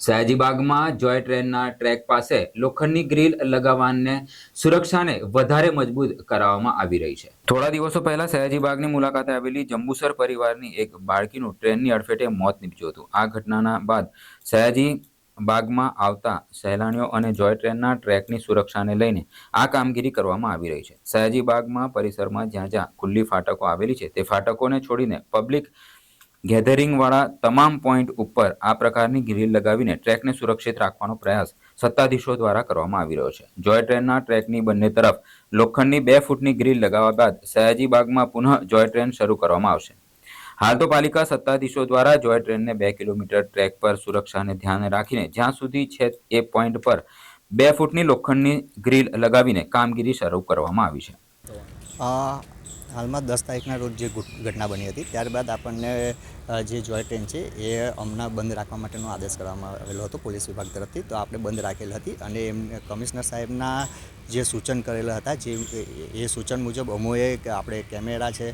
સયાજીબાગમાં જોય ટ્રેનના ટ્રેક પાસે લોખંડની ગ્રીલ લગાવવાને સુરક્ષાને વધારે મજબૂત કરાવવામાં આવી રહી છે. થોડા દિવસો પહેલા સયાજીબાગની મુલાકાતે આવેલી જંબુસર પરિવારની એક બાળકીનું ટ્રેનની અડફેટે મોત નીપજ્યું હતું. આ ઘટનાના બાદ સયાજી બાગમાં આવતા સહેલાણીઓ અને જોય ટ્રેનના ટ્રેકની સુરક્ષાને લઈને આ કામગીરી કરવામાં આવી રહી છે. સયાજી બાગમાં પરિસરમાં જ્યાં જ્યાં ખુલ્લી ફાટકો આવેલી છે, તે ફાટકોને છોડીને પબ્લિક ગેધરિંગવાળા તમામ પોઈન્ટ ઉપર આ પ્રકારની ગ્રીલ લગાવીને ટ્રેકને સુરક્ષિત રાખવાનો પ્રયાસ સત્તાધીશો દ્વારા કરવામાં આવી રહ્યો છે. જોય ટ્રેનના ટ્રેકની બંને તરફ લોખંડની બે ફૂટની ગ્રીલ લગાવવા બાદ સયાજીબાગમાં પુનઃ જોય ટ્રેન શરૂ કરવામાં આવશે. હાલ તો પાલિકા સત્તાધીશો દ્વારા જોય ટ્રેનને બે કિલોમીટર ટ્રેક પર સુરક્ષાને ધ્યાને રાખીને જ્યાં સુધી છે એ પોઈન્ટ પર બે ફૂટની લોખંડની ગ્રીલ લગાવીને કામગીરી શરૂ કરવામાં આવી છે. હાલમાં દસ તારીખના રોજ જે ઘટના બની હતી, ત્યારબાદ આપણને જે જોય ટ્રેન છે, એ હમણાં બંધ રાખવા માટેનો આદેશ કરવામાં આવેલો હતો પોલીસ વિભાગ તરફથી. તો આપણે બંધ રાખેલ હતી અને એમને કમિશનર સાહેબના જે સૂચન કરેલા હતા, જે, એ- સૂચન મુજબ અમોએ આપણે કેમેરા છે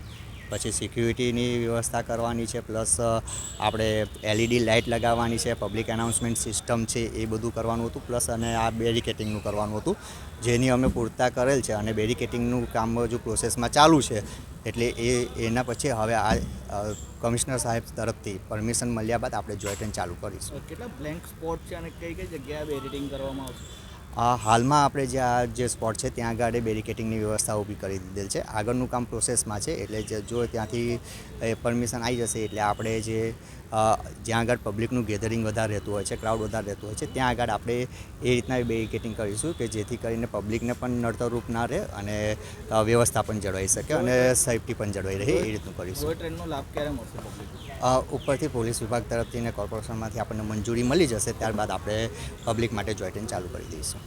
પછી સિક્યુરિટીની વ્યવસ્થા કરવાની છે, પ્લસ આપણે એલઈડી લાઇટ લગાવવાની છે, પબ્લિક એનાઉન્સમેન્ટ સિસ્ટમ છે એ બધું કરવાનું હતું, પ્લસ અને આ બેરિકેટિંગનું કરવાનું હતું, જેની અમે પૂરતા કરેલ છે અને બેરિકેટિંગનું કામ હજુ પ્રોસેસમાં ચાલુ છે. એટલે એ, એના પછી હવે આ કમિશનર સાહેબ તરફથી પરમિશન મળ્યા બાદ આપણે જોઈન્ટ ચાલુ કરીશું. કેટલા બ્લેન્ક સ્પોટ છે અને કઈ કઈ જગ્યાએ બેરિટિંગ કરવામાં આવશે? હાલમાં આપણે જે આ જે સ્પોટ છે, ત્યાં આગળ બેરિકેટિંગની વ્યવસ્થા ઊભી કરી દીધેલ છે. આગળનું કામ પ્રોસેસમાં છે, એટલે જે ત્યાંથી પરમિશન આવી જશે, એટલે આપણે જે જ્યાં આગળ પબ્લિકનું ગેધરિંગ વધારે રહેતું હોય છે ક્રાઉડ વધારે રહેતું હોય છે ત્યાં આગળ આપણે એ રીતના બેરિકેટિંગ કરીશું કે જેથી કરીને પબ્લિકને પણ નડતરરૂપ ના રહે અને વ્યવસ્થા પણ જળવાઈ શકે અને સેફટી પણ જળવાઈ રહે એ રીતનું કરીશું. ટ્રેનનો લાભ ક્યારે મળશે ઉપરથી પોલીસ વિભાગ તરફથી અને કોર્પોરેશનમાંથી આપણને મંજૂરી મળી જશે ત્યારબાદ આપણે પબ્લિક માટે જોય ટ્રેન ચાલુ કરી દઈશું.